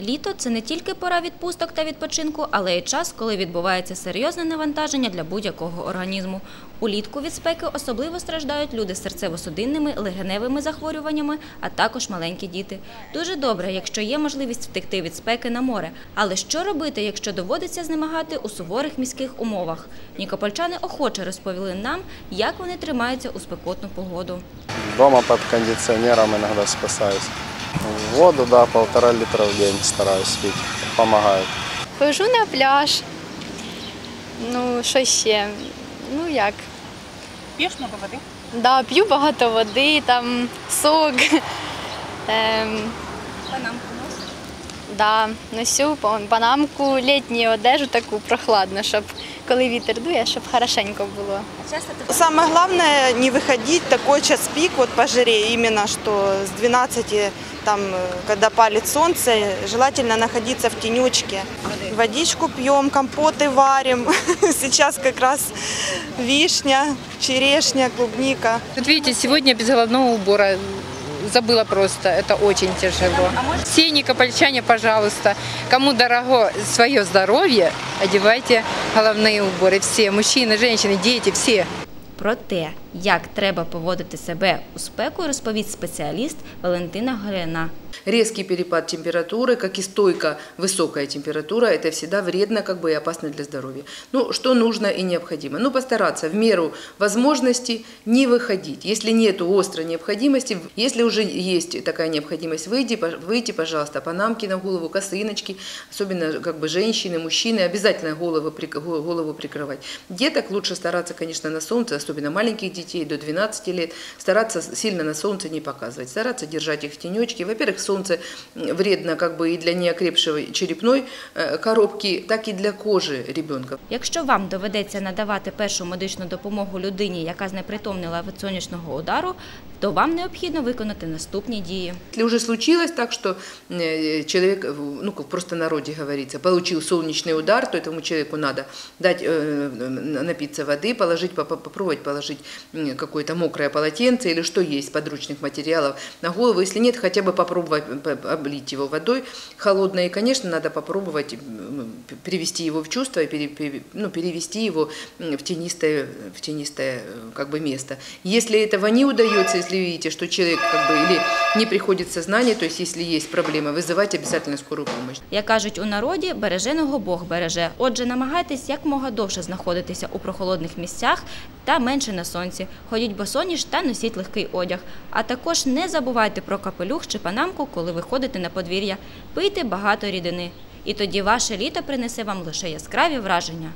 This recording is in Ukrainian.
Літо це не тільки пора відпусток та відпочинку, але й час, коли відбувається серйозне навантаження для будь-якого організму. Улітку від спеки особливо страждають люди з серцево-судинними, легеневими захворюваннями, а також маленькі діти. Дуже добре, якщо є можливість втекти від спеки на море. Але що робити, якщо доводиться знемагати у суворих міських умовах? Нікопольчани охоче розповіли нам, як вони тримаються у спекотну погоду. Дома под кондиционером иногда спасаюсь. Воду, да, полтора литра в день стараюсь пить. Помогает. Хожу на пляж. Ну, що ще? Ну як? П'єш много води? Да, п'ю багато води, там сок. Ем, Панамку носиш? да, носю па- панамку, літню одежу таку прохладну, щоб коли вітер дує, щоб хорошенько було. Часто ти Самое главное не выходить такой час пик, вот по жаре, именно что с 12, там, э, когда палит солнце, желательно находиться в тенечке. Водичку пьем, компоты варим. Сейчас как раз вишня, черешня, клубника. Вот видите, сегодня без головного убора забыла просто, это очень тяжело. Все никопольчане, пожалуйста, кому дорого свое здоровье, одевайте головные уборы. Все, мужчины, женщины, дети, все. Про те, як треба поводити себе у спеку, розповість спеціаліст Валентина Горяна. Резкий перепад температуры, как и стойко высокая температура, это всегда вредно как бы и опасно для здоровья. Ну, что нужно и необходимо? Ну, постараться в меру возможности не выходить. Если нет острой необходимости, если уже есть такая необходимость выйти, по- выйти, пожалуйста, панамки на голову, косыночки, особенно как бы женщины, мужчины, обязательно голову, прик- го- голову прикрывать. Деток лучше стараться, конечно, на солнце, особенно маленьких детей до 12 лет, стараться сильно на солнце не показывать, стараться держать их в тенечке. Во-первых, солнце м, вредно как бы и для неокрепшего черепной э, коробки, так и для кожи ребенка. Якщо вам доведеться надавати першу медичну допомогу людині, яка знепритомнила від сонячного удару, то вам необхідно виконати наступні дії. Если уже случилось так, что э, человек, э, ну, как в простонародье говорится, получил солнечный удар, то этому человеку надо дать э, напиться воды, положить, поп- попробовать положить м, какое-то мокрое полотенце или что есть подручных материалов на голову. Если нет, хотя бы попробовать п- п- облить его водой холодной. И, конечно, надо попробовать м, п- привести его в чувство, и пере- пере- ну, перевести его м, в тенистое, в тенистое э, как бы, место. Если этого не удается, если видите, что человек как бы или не приходит в сознание, то есть если есть проблема, вызывать обязательно скорую помощь. Як кажуть у народі, береженого Бог береже. Отже, намагайтесь якмога довше знаходитися у прохолодних місцях та менше на сонці. Ходіть босоніж та носіть легкий одяг. А також не забувайте про капелюх чи панамку, коли виходите на подвір'я. Пийте багато рідини. І тоді ваше літо принесе вам лише яскраві враження.